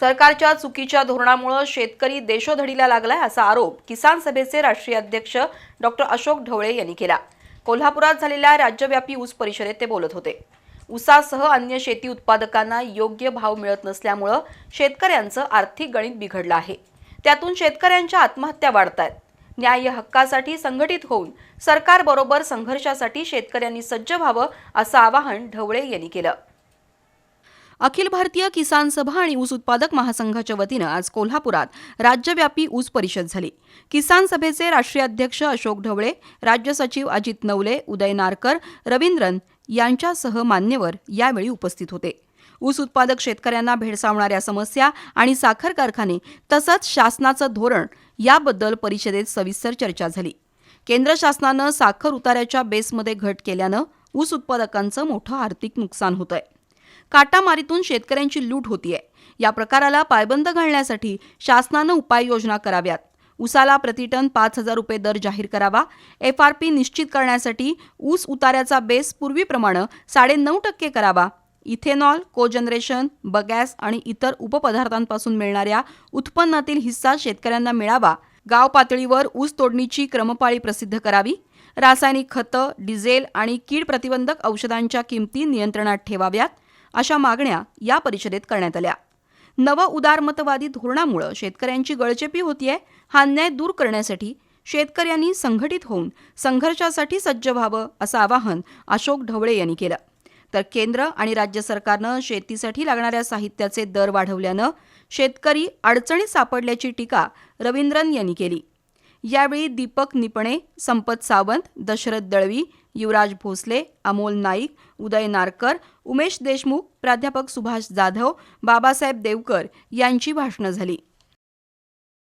सरकारच्या चुकीच्या धोरणामुळे शेतकरी देशोधडीला लागलाय असा आरोप किसान सभेचे राष्ट्रीय अध्यक्ष डॉक्टर अशोक ढवळे यांनी केला. कोल्हापुरात झालेल्या राज्यव्यापी ऊस परिषदेत ते बोलत होते. ऊसासह अन्य शेती उत्पादकांना योग्य भाव मिळत नसल्यामुळं शेतकऱ्यांचं आर्थिक गणित बिघडलं आहे. त्यातून शेतकऱ्यांच्या आत्महत्या वाढत आहेत न्याय हक्कासाठी संघटित होऊन सरकारबरोबर संघर्षासाठी शेतकऱ्यांनी सज्ज व्हावं असं आवाहन ढवळे यांनी केलं. अखिल भारतीय किसान सभा आणि ऊस उत्पादक महासंघाच्या वतीनं आज कोल्हापुरात राज्यव्यापी ऊस परिषद झाली. किसान सभेचे राष्ट्रीय अध्यक्ष अशोक ढवळे राज्य सचिव अजित नवले उदय नारकर रवींद्रन यांच्यासह मान्यवर यावेळी उपस्थित होते. ऊस उत्पादक शेतकऱ्यांना भेडसावणाऱ्या समस्या आणि साखर कारखाने तसंच शासनाचं धोरण याबद्दल परिषदेत सविस्तर चर्चा झाली. केंद्र शासनानं साखर उताऱ्याच्या बेसमध्ये घट केल्यानं ऊस उत्पादकांचं मोठं आर्थिक नुकसान होतंय. काटामारीतून शेतकऱ्यांची लूट होतीये. या प्रकाराला पायबंद घालण्यासाठी शासनानं उपाययोजना कराव्यात. ऊसाला प्रतिटन पाच हजार रुपये दर जाहीर करावा. एफ आर पी निश्चित करण्यासाठी ऊस उताऱ्याचा बेस पूर्वीप्रमाणे साडेनऊ टक्के करावा. इथेनॉल कोजनरेशन बगॅस आणि इतर उपपदार्थांपासून मिळणाऱ्या उत्पन्नातील हिस्सा शेतकऱ्यांना मिळावा. गाव पातळीवर ऊस तोडणीची क्रमपाळी प्रसिद्ध करावी. रासायनिक खतं डिझेल आणि कीड प्रतिबंधक औषधांच्या किमती नियंत्रणात ठेवाव्यात. अशा मागण्या या परिषदेत करण्यात आल्या. नव उदारमतवादी धोरणामुळे शेतकऱ्यांची गळचेपी होतीये हा अन्याय दूर करण्यासाठी शेतकऱ्यांनी संघटित होऊन संघर्षासाठी सज्ज व्हावं असं आवाहन अशोक ढवळे यांनी केलं. तर केंद्र आणि राज्य सरकारनं शेतीसाठी लागणाऱ्या साहित्याचे दर वाढवल्यानं शेतकरी अडचणीत सापडल्याची टीका रवींद्रन यांनी केली. यावेळी दीपक निपणे संपत सावंत दशरथ दळवी युवराज भोसले अमोल नाईक उदय नारकर उमेश देशमुख प्राध्यापक सुभाष जाधव बाबासाहेब देवकर यांची भाषणं झाली.